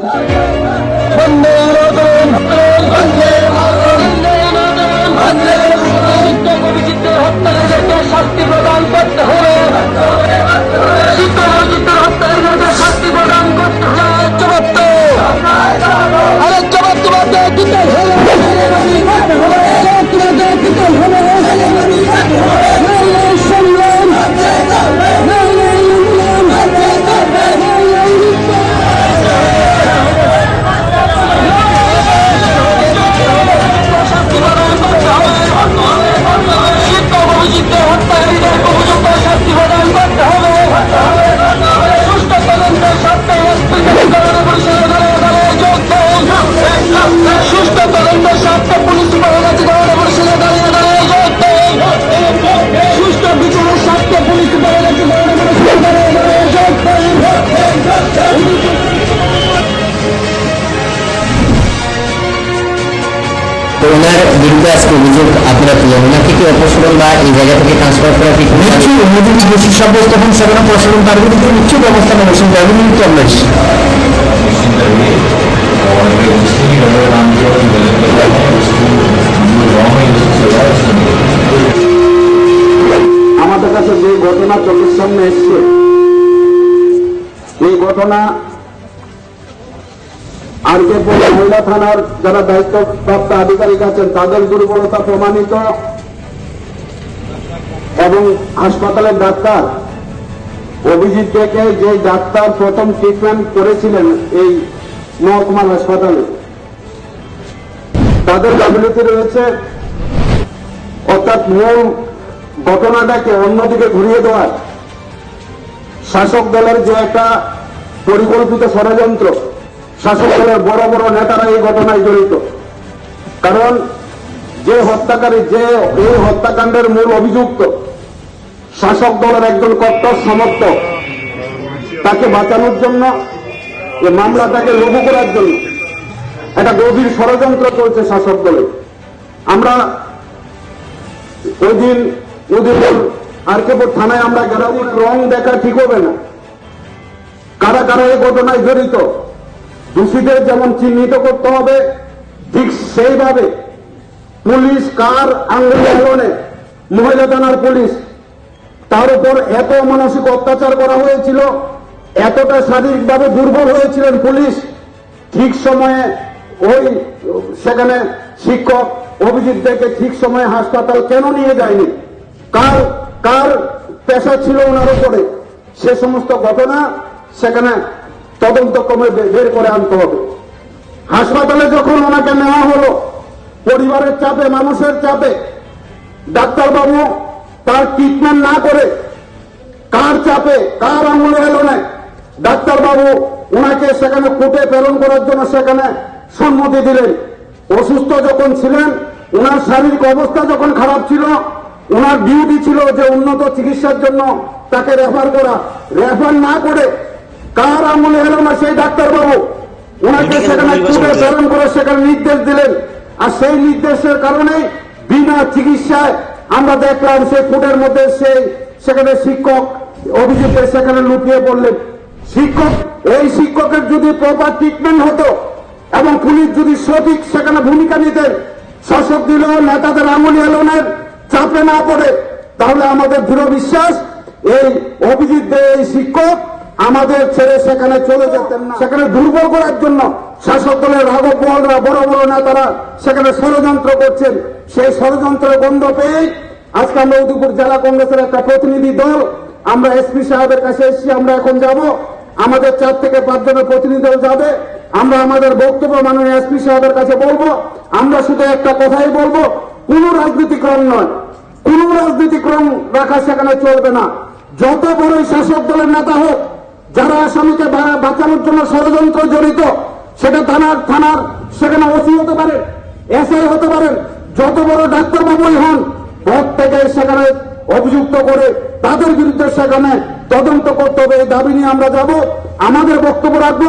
Bandera Dam, Bandera Dam, শিক্ষক অভিজিতের বিরুদ্ধে আজকে অভিযোগ আপনারা তুলেন ওনাকে কি অপসারণ বা এই জায়গা থেকে ট্রান্সফার করা কি নিশ্চয়ই মোদী দোষী সাব্যস্ত হন সেখানে প্রশাসন তার বিরুদ্ধে নিশ্চয়ই ব্যবস্থা নেবে সেই দাবি আমরা আমাদের কাছে যে ঘটনা চোখের সামনে এসছে এই ঘটনা আর কে মহিলা থানার যারা দায়িত্বপ্রাপ্ত আধিকারিক আছেন, তাদের দুর্বলতা প্রমাণিত এবং হাসপাতালের ডাক্তার অভিজিৎ থেকে যে ডাক্তার প্রথম ট্রিটমেন্ট করেছিলেন এই মহকুমার হাসপাতালে, তাদের গাফিলতি রয়েছে। অর্থাৎ মূল ঘটনাটাকে অন্যদিকে ঘুরিয়ে দেওয়ার, শাসক দলের যে একটা পরিকল্পিত ষড়যন্ত্র শাসক দলের বড় বড় নেতারা এই ঘটনায় জড়িত। কারণ যে হত্যাকারী, যে এই হত্যাকাণ্ডের মূল অভিযুক্ত, শাসক দলের একজন কট্টর সমর্থক, তাকে বাঁচানোর জন্য এই মামলাটাকে লঘু করার জন্য একটা গভীর ষড়যন্ত্র চলছে শাসক দলে। আমরা ওই দিন উদয়পুর আরকেপুর থানায় আমরা গেলাম, রং দেখা ঠিক হবে না। কারা কারা এই ঘটনায় জড়িত? দোষীদের যেমন চিহ্নিত করতে হবে, ঠিক সেইভাবে পুলিশ, কার আলোনে মহিলা থানার পুলিশ, তার উপর এত মানসিক অত্যাচার করা হয়েছিল, এতটা শারীরিকভাবে দুর্বল হয়েছিলেন পুলিশ, ঠিক সময়ে ওই, সেখানে শিক্ষক অভিজিৎ থেকে ঠিক সময়ে হাসপাতাল কেন নিয়ে যায়নি? কার কার পেশা ছিল ওনার উপরে? সে সমস্ত ঘটনা সেখানে তদন্ত কমে বের করে আনতে হবে। হাসপাতালে যখন ওনাকে নেওয়া হলো, পরিবারের চাপে, মানুষের চাপে, ডাক্তারবাবু তার ট্রিটমেন্ট না করে কার চাপে, কার আঙুলে এলো না, ডাক্তারবাবু ওনাকে সেখানে কোর্টে প্রেরণ করার জন্য সেখানে সম্মতি দিলেন। অসুস্থ যখন ছিলেন, ওনার শারীরিক অবস্থা যখন খারাপ ছিল, ওনার ডিউটি ছিল যে উন্নত চিকিৎসার জন্য তাকে রেফার করা। রেফার না করে কার আঙুলে এলো না সেই ডাক্তারবাবু? ওনাকে সেখানে কোর্টে প্রেরণ করে সেখানে নির্দেশ দিলেন। আর সেই নির্দেশের কারণে বিনা চিকিৎসায় আমরা দেখলাম সেই কোর্টের মধ্যে সেই সেখানে শিক্ষক অভিযুক্ত সেখানে লুকিয়ে পড়লেন। শিক্ষক এই শিক্ষকের যদি প্রপার ট্রিটমেন্ট হতো এবং পুলিশ যদি সঠিক সেখানে ভূমিকা নিতেন শাসক দিল নেতাদের আঙুলি এলনের চাপে না পড়ে তাহলে আমাদের দৃঢ় বিশ্বাস এই অভিজিৎ দে এই শিক্ষক আমাদের ছেড়ে সেখানে চলে যেতেন না। সেখানে দুর্বল করার জন্য শাসক দলের রাঘব মোহনরা বড় বড় নেতারা সেখানে ষড়যন্ত্র করছেন। সেই ষড়যন্ত্রের গন্ধ পেয়ে আজকে আমরা উদয়পুর জেলা কংগ্রেসের একটা প্রতিনিধি দল আমরা এসপি সাহেবের কাছে এসেছি আমরা এখন যাব। আমাদের চার থেকে পাঁচ জনের প্রতিনিধি দল যাবে। আমরা আমাদের বক্তব্য মাননীয় এসপি সাহেবের কাছে বলব। আমরা শুধু একটা কথাই বলব কোন রাজনীতিক্রম নয়। কোন রাজনীতিক্রম রাখা সেখানে চলবে না। যত বড়ই শাসক দলের নেতা হোক যারা আসামিকে বাঁচানোর জন্য ষড়যন্ত্র জড়িত, সেটা থানার থানার, সেখানে ওসি হতে পারে, এসআই হতে পারেন যত বড় ডাক্তারবাবুই হন প্রত্যেকে সেখানে অভিযুক্ত করে তাদের বিরুদ্ধে সেখানে তদন্ত করতে হবে। এই দাবি নিয়ে আমরা যাব। আমাদের বক্তব্য রাখব।